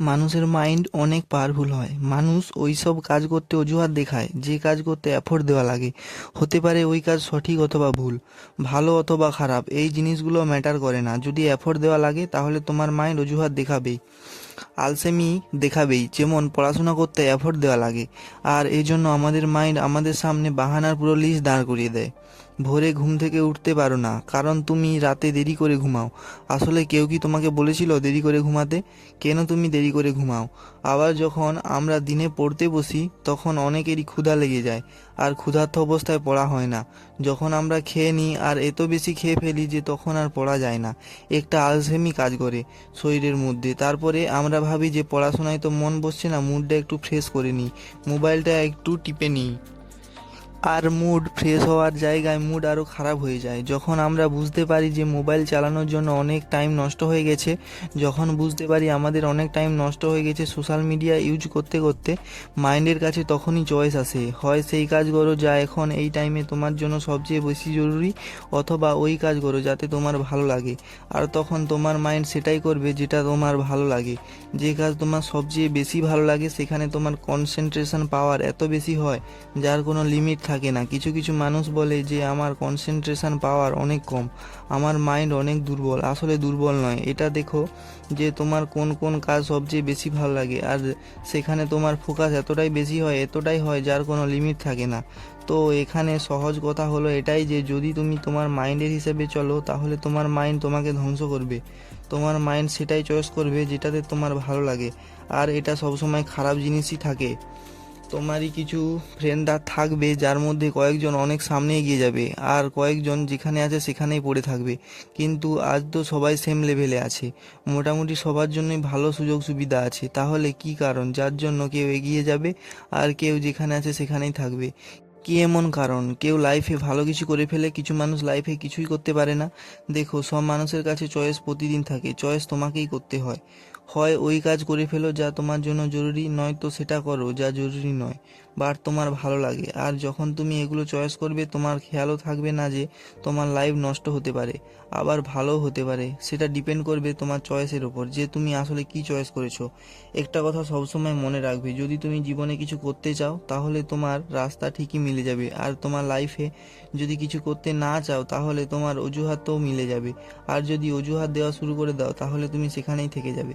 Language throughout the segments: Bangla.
মানুষের মাইন্ড অনেক পাওয়ারফুল হয়। মানুষ ওই সব কাজ করতে অজুহাত দেখায়, যে কাজ করতে এফোর্ট দেওয়া লাগে। হতে পারে ওই কাজ সঠিক অথবা ভুল, ভালো অথবা খারাপ, এই জিনিসগুলো ম্যাটার করে না। যদি এফোর্ট দেওয়া লাগে, তাহলে তোমার মাইন্ড অজুহাত দেখাবেই। আলসেমি দেখাবেই, যেমন পড়াশোনা করতে এফোর্ট দেওয়া লাগে। আর এই জন্য আমাদের মাইন্ড আমাদের সামনে বাহানার পুরো লিস্ট দাঁড় করিয়ে দেয়। ভোরে ঘুম থেকে উঠতে পারো না, কারণ তুমি রাতে দেরি করে ঘুমাও। আসলে কেউ কি তোমাকে বলেছিল দেরি করে ঘুমাতে? কেন তুমি দেরি করে ঘুমাও? আবার যখন আমরা দিনে পড়তে বসি, তখন অনেকেরই ক্ষুধা লেগে যায়, আর ক্ষুধার্ত অবস্থায় পড়া হয় না। যখন আমরা খেয়ে নিই আর এত বেশি খেয়ে ফেলি যে তখন আর পড়া যায় না। একটা আলসেমি কাজ করে শরীরের মধ্যে। তারপরে আমরা ভাবি যে পড়াশোনায় তো মন বসছে না, মুডটা একটু ফ্রেশ করে নিই। মোবাইলটা একটু টিপে নিই। আর মুড ফ্রেশ হওয়ার জায়গায় মুড আরও খারাপ হয়ে যায়। যখন আমরা বুঝতে পারি যে মোবাইল চালানোর জন্য অনেক টাইম নষ্ট হয়ে গেছে, যখন বুঝতে পারি আমাদের অনেক টাইম নষ্ট হয়ে গেছে সোশ্যাল মিডিয়া ইউজ করতে করতে মাইন্ডের কাছে তখনই চয়েস আসে। হয় সেই কাজ করো যা এখন এই টাইমে তোমার জন্য সবচেয়ে বেশি জরুরি, অথবা ওই কাজ করো যাতে তোমার ভালো লাগে। আর তখন তোমার মাইন্ড সেটাই করবে যেটা তোমার ভালো লাগে। যে কাজ তোমার সবচেয়ে বেশি ভালো লাগে, সেখানে তোমার কনসেন্ট্রেশন পাওয়ার এত বেশি হয়, যার কোনো লিমিট থাকে না। কিছু কিছু মানুষ বলে যে, আমার কনসেন্ট্রেশন পাওয়ার অনেক কম। আমার মাইন্ড অনেক দুর্বল। আসলে দুর্বল নয়। এটা দেখো যে, তোমার কোন কোন কাজ সবচেয়ে বেশি ভালো লাগে। আর সেখানে তোমার ফোকাস এতটাই বেশি হয়, এতটাই হয় যার কোনো লিমিট থাকে না। তো এখানে সহজ কথা হলো এটাই যে, যদি তুমি তোমার মাইন্ডের হিসেবে চলো, তাহলে তোমার মাইন্ড তোমাকে ধ্বংস করবে। তোমার মাইন্ড সেটাই চয়েস করবে যেটাতে তোমার ভালো লাগে। আর এটা সবসময় খারাপ জিনিসই থাকে। তোমারই কিছু ফ্রেন্ডরা থাকবে, যার মধ্যে কয়েকজন অনেক সামনে এগিয়ে যাবে আর কয়েকজন যেখানে আছে সেখানেই পড়ে থাকবে। কিন্তু আজ তো সবাই সেম লেভেলে আছে। মোটামুটি সবার জন্যই ভালো সুযোগ সুবিধা আছে। তাহলে কি কারণ? যার জন্য কেউ এগিয়ে যাবে আর কেউ যেখানে আছে সেখানেই থাকবে। কি এমন কারণ? কেউ লাইফে ভালো কিছু করে ফেলে, কিছু মানুষ লাইফে কিছুই করতে পারে না। দেখো, সব মানুষের কাছে চয়েস প্রতিদিন থাকে। চয়েস তোমাকেই করতে হয়। হয় ওই কাজ করে ফেলো যা তোমার জন্য জরুরি নয় তো সেটা করো যা জরুরি নয়। বাট তোমার ভালো লাগে। আর যখন তুমি এগুলো চয়েস করবে, তোমার খেয়ালও থাকবে না যে তোমার লাইফ নষ্ট হতে পারে, আবার ভালোও হতে পারে। সেটা ডিপেন্ড করবে তোমার চয়েসের ওপর যে তুমি আসলে কি চয়েস করেছ। একটা কথা সবসময় মনে রাখবে, যদি তুমি জীবনে কিছু করতে চাও, তাহলে তোমার রাস্তা ঠিকই মিলে যাবে। আর তোমার লাইফে যদি কিছু করতে না চাও, তাহলে তোমার অজুহাতও মিলে যাবে। আর যদি অজুহাত দেওয়া শুরু করে দাও, তাহলে তুমি সেখানেই থেকে যাবে।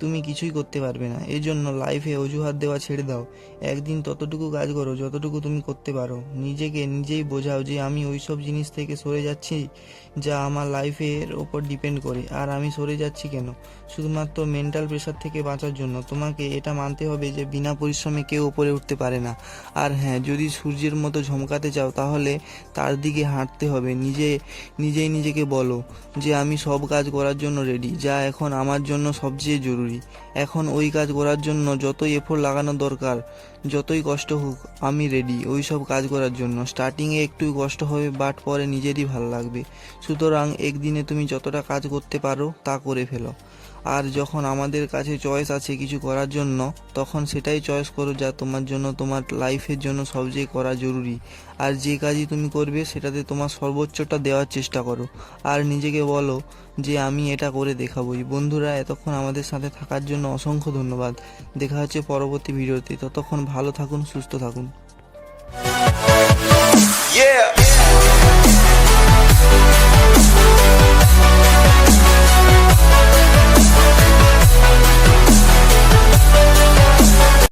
তুমি কিছুই করতে পারবে না। এই জন্য লাইফে অজুহাত দেওয়া ছেড়ে দাও। একদিন ততটুকু কাজ করো যতটুকু তুমি করতে পারো। নিজেকে নিজেই বোঝাও যে আমি ওই সব জিনিস থেকে সরে যাচ্ছি যা আমার লাইফের ওপর ডিপেন্ড করে। আর আমি সরে যাচ্ছি কেন? শুধুমাত্র মেন্টাল প্রেশার থেকে বাঁচার জন্য। তোমাকে এটা মানতে হবে যে বিনা পরিশ্রমে কেউ ওপরে উঠতে পারে না। আর হ্যাঁ যদি সূর্যের মতো ঝমকাতে চাও, তাহলে তার দিকে হাঁটতে হবে। নিজে, নিজেই নিজেকে বলো যে আমি সব কাজ করার জন্য রেডি যা এখন আমার জন্য সবচেয়ে জরুরি। এখন ওই কাজ করার জন্য যতই এফোর্ট লাগানো দরকার, যতই কষ্ট হোক, আমি রেডি ওই সব কাজ করার জন্য। স্টার্টিংয়ে একটু কষ্ট হবে বাট পরে নিজেরই ভালো লাগবে। সুতরাং একদিনে তুমি যতটা কাজ করতে পারো, তা করে ফেলো। আর যখন আমাদের কাছে চয়েস আছে কিছু করার জন্য, তখন সেটাই চয়েস করো যা তোমার জন্য, তোমার লাইফের জন্য সবচেয়ে করা জরুরি। আর যে কাজই তুমি করবে, সেটাতে তোমার সর্বোচ্চটা দেওয়ার চেষ্টা করো। আর নিজেকে বলো যে, আমি এটা করে দেখাবই। বন্ধুরা, এতক্ষণ আমাদের সাথে থাকার জন্য অসংখ্য ধন্যবাদ। দেখা হচ্ছে পরবর্তী ভিডিওতে। ততক্ষণ ভালো থাকুন, সুস্থ থাকুন। Yeah.